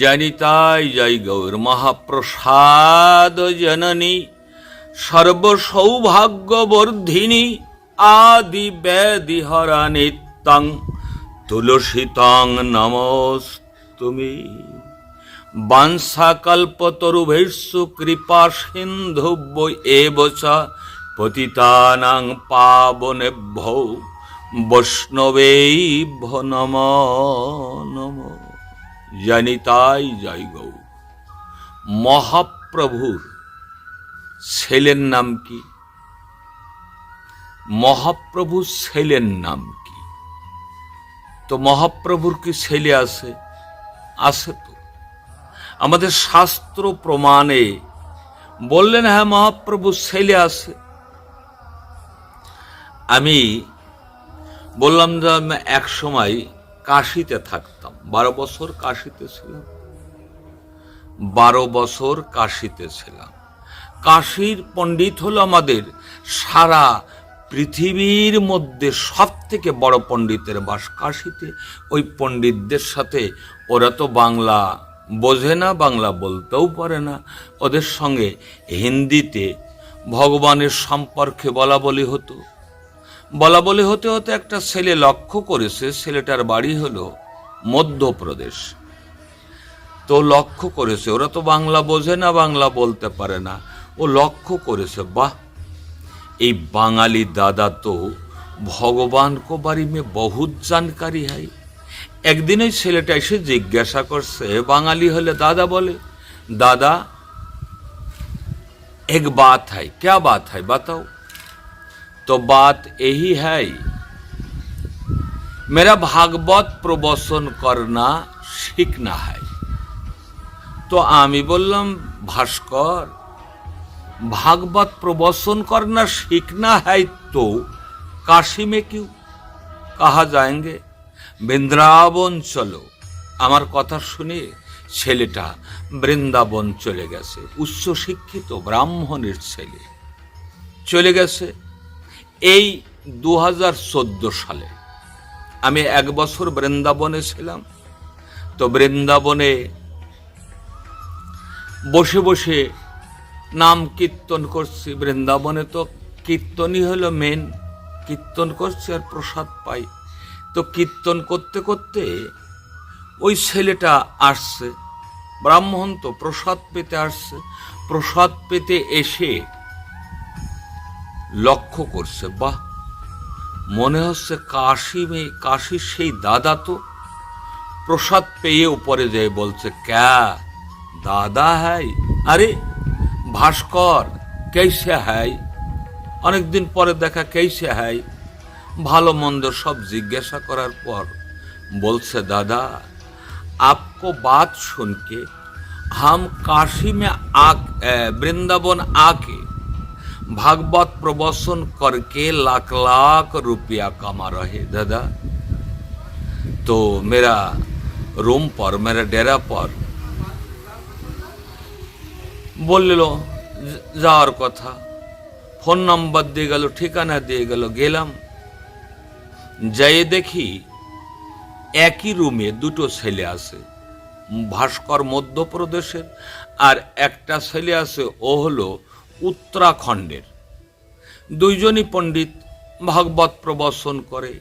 জানিতাই জয় গৌর মহাপ্রসাদ জননী, সর্বসৌভাগ্যবর্ধিনী আদি ব্যাধি হরা নিত্যং তুলসিতং নমস্তুমি। বাংসাকল্পতরুভৈষু কৃপা সিন্ধুব্য এব পতিতানাং পাবনেভ্যো বৈষ্ণবেভ্য নম নম। জানিতাই জয় গৌ মহাপ্রভুর ছেলের নাম কি? মহাপ্রভু ছেলের নাম কি? তো মহাপ্রভুর কি ছেলে আছে? আছে তো। আমাদের শাস্ত্র প্রমাণে বললেন হ্যাঁ মহাপ্রভু ছেলে আছে। আমি বললাম যে এক সময় কাশিতে থাকতাম। বারো বছর কাশিতে ছিলাম। বারো বছর কাশিতে ছিলাম। কাশির পণ্ডিত হলো আমাদের সারা পৃথিবীর মধ্যে সব থেকে বড় পণ্ডিতের বাস কাশিতে। ওই পণ্ডিতদের সাথে ওরা তো বাংলা বোঝে না, বাংলা বলতেও পারে না। ওদের সঙ্গে হিন্দিতে ভগবানের সম্পর্কে বলা বলি হতো। বলা বলে হতে হতে একটা ছেলে লক্ষ্য করেছে, ছেলেটার বাড়ি হলো মধ্যপ্রদেশ। তো লক্ষ্য করেছে, ওরা তো বাংলা বোঝে না, বাংলা বলতে পারে না। ও লক্ষ্য করেছে, বাহ! এই বাঙালি দাদা তো ভগবান কো বাড়ি মেয়ে বহুত জানকারি হয় একদিন ওই ছেলেটা এসে জিজ্ঞাসা করছে, বাঙালি হলে দাদা বলে, দাদা, এক বাত হয় ক্যা বাত হয় বাতাও? तो बात यही है मेरा भागवत प्रवचन करना सीखना है তো আমি বললাম ভাস্কর भागवत प्रवचन करना सीखना है तो काशी में क्यों कहा जाएंगे বৃন্দাবন চলো আমার কথা শুনে ছেলেটা বৃন্দাবন চলে গেছে উচ্চ শিক্ষিত ব্রাহ্মণের ছেলে চলে গেছে এই দু হাজার চোদ্দ সালে আমি এক বছর বৃন্দাবনে ছিলাম। তো বৃন্দাবনে বসে বসে নাম কীর্তন করছি বৃন্দাবনে। তো কীর্তনই হলো মেন কীর্তন করছি আর প্রসাদ পাই। তো কীর্তন করতে করতে ওই ছেলেটা আসছে, ব্রাহ্মণ তো প্রসাদ পেতে আসছে। প্রসাদ পেতে এসে লক্ষ্য করছে, বাহ! মনে হচ্ছে কাশিমে কাশির সেই দাদা তো। প্রসাদ পেয়ে উপরে যেয়ে বলছে, ক্যা, দাদা হ্যাই আরে, ভাস্কর কেসে হ্যাই অনেকদিন পরে দেখা কেসে হ্যাই ভালো মন্দ সব জিজ্ঞাসা করার পর বলছে, দাদা, আপকো বাত শুনকে, হাম কাশি মে আক বৃন্দাবন আকে भागवत प्रवचन करके लाख लाख रुपया कमा रहे दादा तो मेरा रूम पर मेरा डेरा पर বলল যাওয়ার কথা ফোন নম্বর দিয়ে গেল ঠিকানা দিয়ে গেল গেলাম যেয়ে দেখি একই রুমে দুটো ছেলে আছে ভাস্কর মধ্যপ্রদেশের আর একটা ছেলে আছে ও হলো উত্তরাখণ্ডের। দুইজনই পণ্ডিত ভাগবত প্রবচন করে,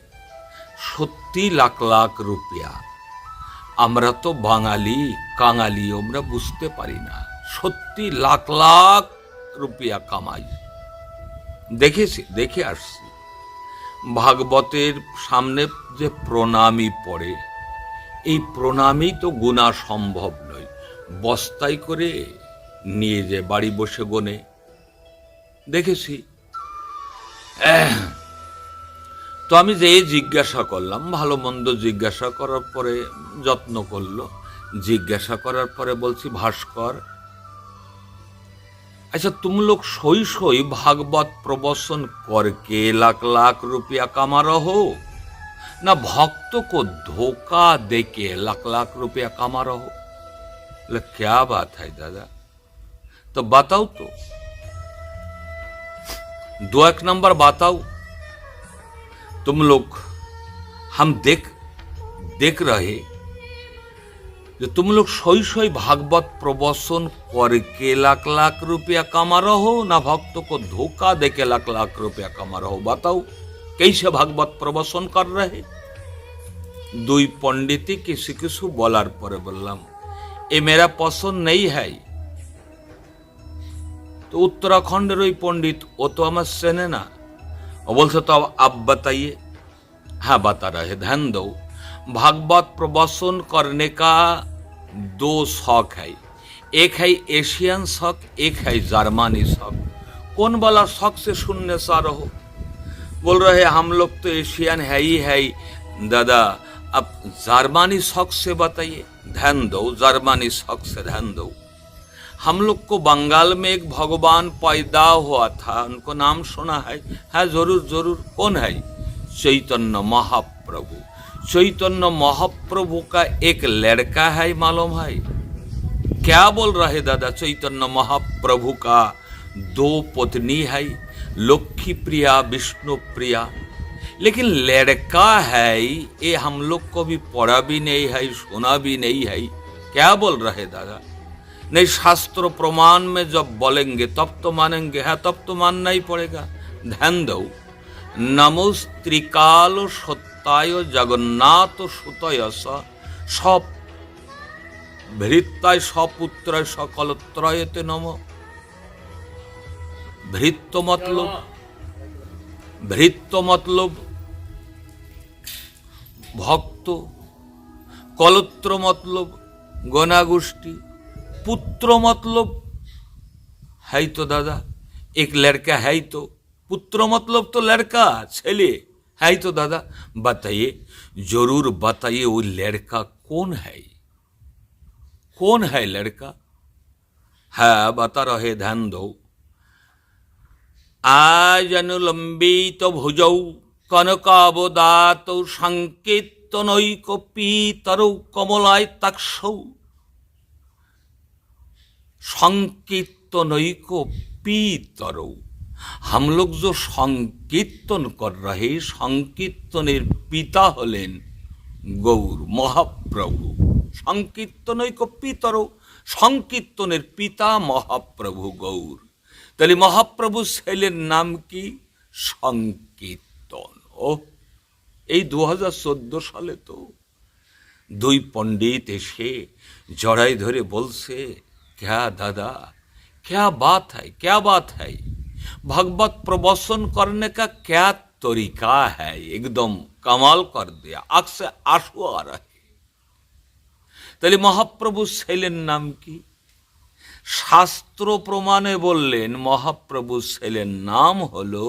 সত্যি লাখ লাখ রুপিয়া। আমরা তো বাঙালি, কাঙালি, আমরা বুঝতে পারি না। সত্যি লাখ লাখ রুপিয়া কামাই। দেখেছি, দেখে আসছি। ভাগবতের সামনে যে প্রণামী পড়ে, এই প্রণামী তো গুণা সম্ভব নয়। বস্তায় করে নিয়ে যে বাড়ি বসে গোনে দেখেছি এহ, তো আমি যে জিজ্ঞাসা করলাম ভালো মন্দ জিজ্ঞাসা করার পরে যত্ন করলো জিজ্ঞাসা করার পরে বলছি ভাস্কর अच्छा तुम लोग सोई सोई भागवत प्रवचन करके लाख लाख रुपया कमा रहे हो ना भक्त को धोखा देके लाख लाख रुपया कमा रहे हो बोले, क्या बात है दादा तो बताओ तो दो एक नंबर बताओ तुम लोग हम देख देख रहे जो तुम लोग सोई सोई भागवत प्रवचन करके लाख लाख रुपया कमा रहो ना भक्तों को धोखा दे के लाख लाख रुपया कमा रहो बताओ कैसे भागवत प्रवचन कर रहे দুই পণ্ডিতই কিছু কিছু বলার পরে বললাম এ মেরা পছন্দ নেই হ্যাই তো उत्तराखंड ওই पंडित वो तो हमें सेने ना वो बोलते तो अब आप बताइए हाँ बता रहे ध्यान दो भागवत प्रवचन करने का दो शौक है एक है एशियन शौक एक है जर्मानी शौक कौन वाला शौक से सुनने सा रहो बोल रहे हम लोग तो एशियन है ही है ही दादा अब जर्मानी शौक से बताइए ध्यान दो जर्मानी शौक से ध्यान दो हम लोग को बंगाल में एक भगवान पैदा हुआ था उनको नाम सुना है हाँ जरूर जरूर कौन है चैतन्य महाप्रभु चैतन्य महाप्रभु का एक लड़का है मालूम है क्या बोल रहे दादा चैतन्य महाप्रभु का दो पत्नी है लक्ष्मी प्रिया विष्णु प्रिया लेकिन लड़का है ये हम लोग को भी पढ़ा भी नहीं है सुना भी नहीं है क्या बोल रहे दादा नहीं शास्त्र प्रमाण में जब बोलेंगे तब तो मानेंगे है तब तो मानना ही पड़ेगा ध्यान दो नमोस त्रिकाल सत्याय जगन्नाथ सुतय सब ভৃত্তায় সপুত্রায় সকলত্রয়তে নম ভৃত্য মতলব ভৃত্য মতলব ভক্ত কলত্র মতলব গণাগোষ্ঠী পুত্র মতলব है तो दादा एक लड़का है तो पुत्र मतलब तो लड़का छेले है तो दादा बताइए जरूर बताइए वो लड़का कौन है कौन है लड़का है बता रहे ध्यान दो आज अनुलंबित भुजौ कनकावदात संकीर्तनैक पीतरौ कमलाय तक्षौ সংকীর্তনৈক পিতর। হাম লোক যে সংকীর্তন কর রহে সংকীর্তনের পিতা হলেন গৌর মহাপ্রভু। সংকীর্তনৈক পিতর, সংকীর্তনের পিতা মহাপ্রভু গৌর। তাহলে মহাপ্রভু ছেলের নাম কি? সংকীর্তন। ও এই দু হাজার চোদ্দ সালে তো দুই পণ্ডিত এসে জড়াই ধরে বলছে क्या दादा क्या बात है क्या बात है भगवत प्रवचन करने का क्या तरीका है एकदम कमाल कर दिया आग से आंसू आ रहे তাহলে মহাপ্রভু ছেলের নাম কি শাস্ত্র প্রমাণে বললেন মহাপ্রভু ছেলের নাম হলো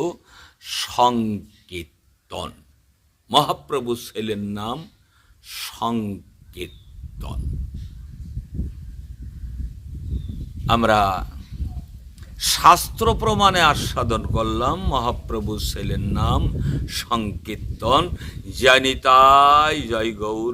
সংকীর্তন মহাপ্রভু ছেলের নাম সংকীর্তন আমরা শাস্ত্র প্রমাণে আস্বাদন করলাম মহাপ্রভু ছেলের নাম সংকীর্তন জানিতাই জয় গৌর।